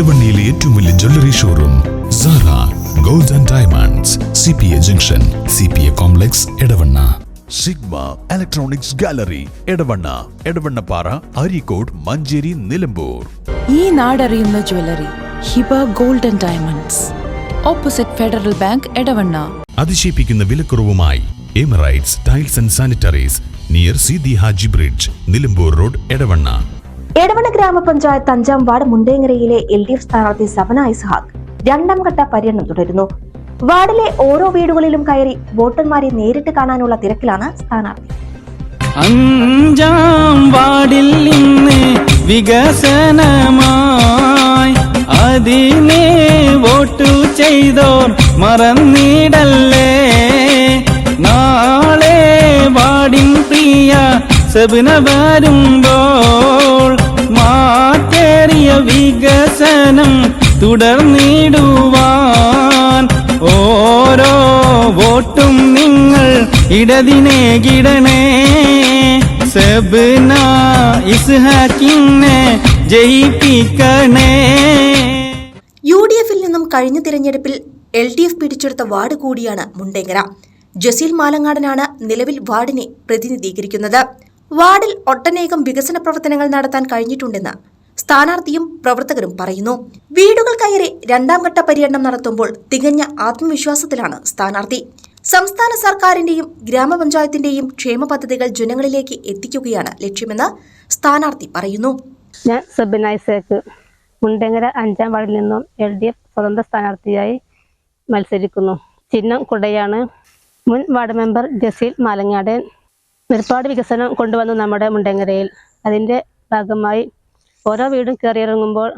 ഇടവണ്ണിയിലെ ഏറ്റവും വലിയ jewellery showroom Sara gold and diamonds C P A junction C P A complex Edavanna. Sigma electronics gallery Edavanna Edavannappara Areekode Manjeri Nilambur. ഈ നാടറിയുന്ന jewellery Hiba gold and diamonds opposite Federal Bank Edavanna. അതിശയിപ്പിക്കുന്ന വിലക്കുറവുമായി Emirates tiles and sanitaries near C D Haji bridge Nilambur road Edavanna. Edavanna ഗ്രാമപഞ്ചായത്ത് അഞ്ചാം ward മുണ്ടേങ്ങരയിലെ L D F സ്ഥാനാർത്ഥി സബന ഇസ്ഹാഖ് രണ്ടാം ഘട്ട പര്യടനം തുടരുന്നു. വാർഡിലെ ഓരോ വീടുകളിലും കയറി വോട്ടർമാരെ നേരിട്ട് കാണാനുള്ള തിരക്കിലാണ് സ്ഥാനാർത്ഥി. അഞ്ചാം വാർഡിൽ നിന്ന് വികസനമായി അതിനെ വോട്ട് ചെയ്തോർ മറന്നിടല്ലേ? നാളെ വാടിൻ പ്രിയ സബിന വരുമ്പോൾ വികസനം തുടർന്നിടുവാൻ ഓരോ വോട്ടും നിങ്ങൾ ഇടതിനെ കിടണേ സബ്ന ഇസ്ഹാക്കിനെ ജയിപ്പിക്കണേ. യു ഡി എഫിൽ നിന്നും കഴിഞ്ഞ തിരഞ്ഞെടുപ്പിൽ എൽ ഡി എഫ് പിടിച്ചെടുത്ത വാർഡ് കൂടിയാണ് മുണ്ടേങ്ങര. ജസീൽ മാലങ്ങാടനാണ് നിലവിൽ വാർഡിനെ പ്രതിനിധീകരിക്കുന്നത്. വാർഡിൽ ഒട്ടനേകം വികസന പ്രവർത്തനങ്ങൾ നടത്താൻ കഴിഞ്ഞിട്ടുണ്ടെന്ന് സ്ഥാനാർത്ഥിയും പ്രവർത്തകരും പറയുന്നു. വീടുകൾ കയറി രണ്ടാം ഘട്ട പര്യടനം നടത്തുമ്പോൾ തികഞ്ഞ ആത്മവിശ്വാസത്തിലാണ് സ്ഥാനാർത്ഥി. സംസ്ഥാന സർക്കാരിന്റെയും ഗ്രാമപഞ്ചായത്തിന്റെയും ക്ഷേമ പദ്ധതികൾ ജനങ്ങളിലേക്ക് എത്തിക്കുകയാണ് ലക്ഷ്യമെന്ന് സ്ഥാനാർത്ഥി പറയുന്നു. ഞാൻ സബിന മുണ്ടങ്ങര അഞ്ചാം വാർഡിൽ നിന്നും എൽ ഡി എഫ് സ്വതന്ത്ര സ്ഥാനാർത്ഥിയായി മത്സരിക്കുന്നു. ചിഹ്നം കുടയാണ്. മുൻ വാർഡ് മെമ്പർ ജസീൽ മാലങ്ങാടൻ. ഒരുപാട് വികസനം കൊണ്ടുവന്നു നമ്മുടെ മുണ്ടങ്ങരയിൽ. അതിന്റെ ഭാഗമായി ഓരോ വീടും കയറിയിറങ്ങുമ്പോൾ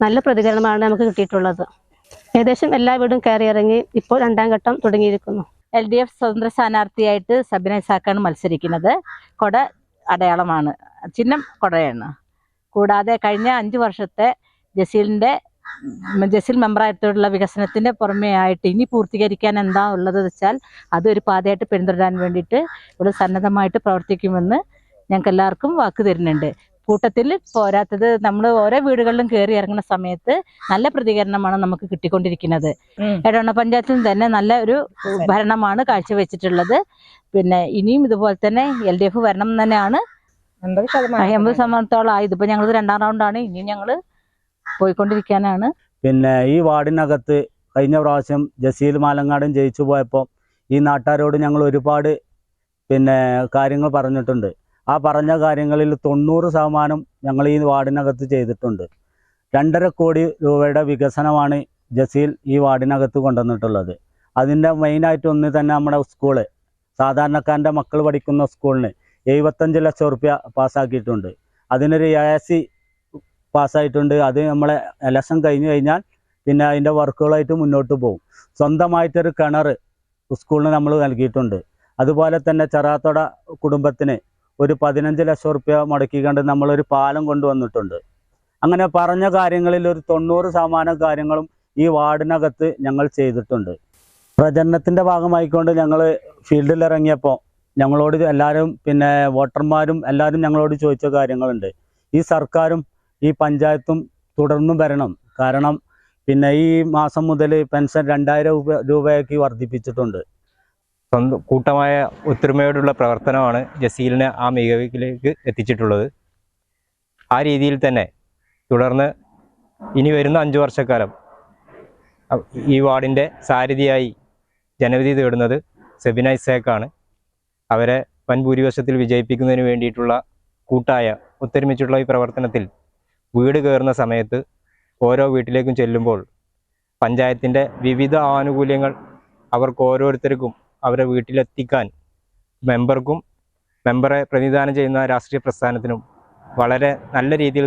നല്ല പ്രതികരണമാണ് നമുക്ക് കിട്ടിയിട്ടുള്ളത്. ഏകദേശം എല്ലാ വീടും കയറിയിറങ്ങി ഇപ്പോൾ രണ്ടാം ഘട്ടം തുടങ്ങിയിരിക്കുന്നു. എൽ ഡി എഫ് സ്വതന്ത്ര സ്ഥാനാർത്ഥിയായിട്ട് സബിന ഇസാക്കാണ് മത്സരിക്കുന്നത്. കൊട അടയാളമാണ്. ചിഹ്നം കൊടയാണ്. കൂടാതെ കഴിഞ്ഞ അഞ്ച് വർഷത്തെ ജസീലിന്റെ ജസിൽ മെമ്പറായിട്ടുള്ള വികസനത്തിന്റെ പുറമേ ആയിട്ട് ഇനി പൂർത്തീകരിക്കാൻ എന്താ ഉള്ളത് വെച്ചാൽ അതൊരു പാതയായിട്ട് പിന്തുടരാൻ വേണ്ടിയിട്ട് ഇവിടെ സന്നദ്ധമായിട്ട് പ്രവർത്തിക്കുമെന്ന് ഞങ്ങൾക്ക് എല്ലാവർക്കും വാക്ക് തരുന്നുണ്ട്. കൂട്ടത്തിൽ പോരാത്തത് നമ്മൾ ഓരോ വീടുകളിലും കയറി ഇറങ്ങുന്ന സമയത്ത് നല്ല പ്രതികരണമാണ് നമുക്ക് കിട്ടിക്കൊണ്ടിരിക്കുന്നത്. എടവണ്ണ പഞ്ചായത്തിൽ തന്നെ നല്ല ഒരു ഭരണമാണ് കാഴ്ചവെച്ചിട്ടുള്ളത്. പിന്നെ ഇനിയും ഇതുപോലെ തന്നെ എൽ ഡി എഫ് വരണം എന്ന് തന്നെയാണ് എൺപത് ശതമാനത്തോളം ആയി ഇതിപ്പോ ഞങ്ങൾ രണ്ടാം റൗണ്ടാണ്. ഇനിയും ഞങ്ങൾ പോയിക്കൊണ്ടിരിക്കാനാണ്. പിന്നെ ഈ വാർഡിനകത്ത് കഴിഞ്ഞ പ്രാവശ്യം ജസീൽ മാലങ്ങാടും ജയിച്ചു പോയപ്പോൾ ഈ നാട്ടുകാരോട് ഞങ്ങൾ ഒരുപാട് പിന്നെ കാര്യങ്ങൾ പറഞ്ഞിട്ടുണ്ട്. ആ പറഞ്ഞ കാര്യങ്ങളിൽ തൊണ്ണൂറ് ശതമാനം ഞങ്ങൾ ഈ വാർഡിനകത്ത് ചെയ്തിട്ടുണ്ട്. രണ്ടര കോടി രൂപയുടെ വികസനമാണ് ജസീൽ ഈ വാർഡിനകത്ത് കൊണ്ടുവന്നിട്ടുള്ളത്. അതിന്റെ മെയിനായിട്ട് ഒന്ന് തന്നെ നമ്മുടെ സ്കൂൾ സാധാരണക്കാരന്റെ മക്കൾ പഠിക്കുന്ന സ്കൂളിന് എഴുപത്തഞ്ച് ലക്ഷം റുപ്യ പാസ്സാക്കിയിട്ടുണ്ട്. അതിനൊരു എ സി പാസ്സായിട്ടുണ്ട്. അത് നമ്മളെ ഇലക്ഷൻ കഴിഞ്ഞ് കഴിഞ്ഞാൽ പിന്നെ അതിന്റെ വർക്കുകളായിട്ട് മുന്നോട്ട് പോകും. സ്വന്തമായിട്ടൊരു കിണർ സ്കൂളിന് നമ്മൾ നൽകിയിട്ടുണ്ട്. അതുപോലെ തന്നെ ചെറാത്തോട കുടുംബത്തിന് ഒരു പതിനഞ്ച് ലക്ഷം റുപ്യ മുടക്കിക്കൊണ്ട് നമ്മളൊരു പാലം കൊണ്ടുവന്നിട്ടുണ്ട്. അങ്ങനെ പറഞ്ഞ കാര്യങ്ങളിൽ ഒരു തൊണ്ണൂറ് ശതമാനം കാര്യങ്ങളും ഈ വാർഡിനകത്ത് ഞങ്ങൾ ചെയ്തിട്ടുണ്ട്. പ്രചരണത്തിന്റെ ഭാഗമായിക്കൊണ്ട് ഞങ്ങൾ ഫീൽഡിൽ ഇറങ്ങിയപ്പോൾ ഞങ്ങളോട് എല്ലാവരും പിന്നെ വോട്ടർമാരും എല്ലാവരും ഞങ്ങളോട് ചോദിച്ച കാര്യങ്ങളുണ്ട്. ഈ സർക്കാരും ഈ പഞ്ചായത്തും തുടർന്നും വരണം. കാരണം പിന്നെ ഈ മാസം മുതൽ പെൻഷൻ രണ്ടായിരം രൂപ രൂപയാക്കി വർദ്ധിപ്പിച്ചിട്ടുണ്ട്. സ്വന്തം കൂട്ടമായ ഒത്തൊരുമയോടുള്ള പ്രവർത്തനമാണ് ജസീലിനെ ആ മികവിലേക്ക് എത്തിച്ചിട്ടുള്ളത്. ആ രീതിയിൽ തന്നെ തുടർന്ന് ഇനി വരുന്ന അഞ്ചു വർഷക്കാലം ഈ വാർഡിന്റെ സാരഥിയായി ജനവിധി തേടുന്നത് സെബിന ഇസേക്കാണ് അവരെ വൻ ഭൂരിപക്ഷത്തിൽ വിജയിപ്പിക്കുന്നതിന് വേണ്ടിയിട്ടുള്ള കൂട്ടായ ഒത്തൊരുമിച്ചുള്ള ഈ പ്രവർത്തനത്തിൽ വീട് കയറുന്ന സമയത്ത് ഓരോ വീട്ടിലേക്കും ചെല്ലുമ്പോൾ പഞ്ചായത്തിന്റെ വിവിധ ആനുകൂല്യങ്ങൾ അവർക്ക് ഓരോരുത്തർക്കും അവരെ വീട്ടിലെത്തിക്കാൻ മെമ്പർക്കും മെമ്പറെ പ്രതിനിധാനം ചെയ്യുന്ന രാഷ്ട്രീയ പ്രസ്ഥാനത്തിനും വളരെ നല്ല രീതിയിൽ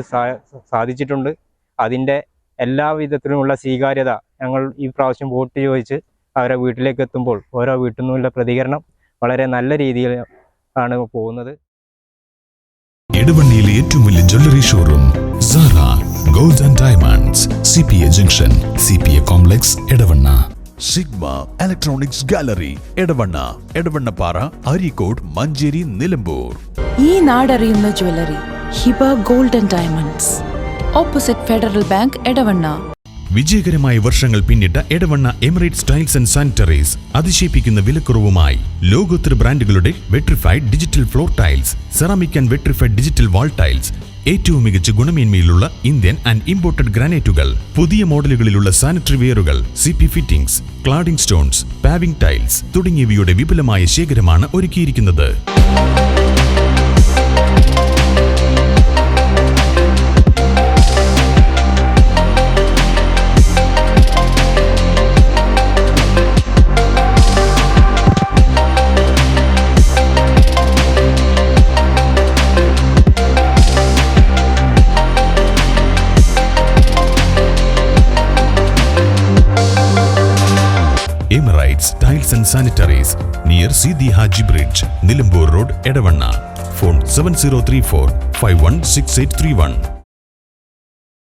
സാധിച്ചിട്ടുണ്ട്. അതിന്റെ എല്ലാ വിധത്തിലുമുള്ള സ്വീകാര്യത ഞങ്ങൾ ഈ പ്രാവശ്യം വോട്ട് ചോദിച്ച് അവരെ വീട്ടിലേക്ക് എത്തുമ്പോൾ ഓരോ വീട്ടിൽ നിന്നുള്ള പ്രതികരണം വളരെ നല്ല രീതിയിൽ ആണ് പോകുന്നത്. ഇടവണ്ണിയിലെ ഏറ്റവും വലിയ jewellery showroom Sara gold and diamonds C P A junction C P A complex Edavanna. Sigma electronics gallery Edavanna Edavannappara Areekode Manjeri Nilambur ഈ നാടറിയുന്ന jewellery Hiba gold and diamonds opposite Federal Bank Edavanna വിജയകരമായ വർഷങ്ങൾ പിന്നിട്ട Edavanna Emirates tiles and sanitaries അതിശയിപ്പിക്കുന്ന വിലക്കുറവുമായി ലോകോത്തര ബ്രാൻഡുകളുടെ vitrified digital floor tiles ceramic and vitrified digital wall tiles ഏറ്റവും മികച്ച ഗുണമേന്മയിലുള്ള ഇന്ത്യൻ ആൻഡ് ഇമ്പോർട്ടഡ് ഗ്രാനൈറ്റുകൾ പുതിയ മോഡലുകളിലുള്ള sanitary വെയറുകൾ C P fittings cladding stones paving tiles തുടങ്ങിയവയുടെ വിപുലമായ ശേഖരമാണ് ഒരുക്കിയിരിക്കുന്നത്. Emirates Tiles and Sanitaries near Sidi Haji Bridge, Nilambur Road, Edavana. Phone 7034 516831.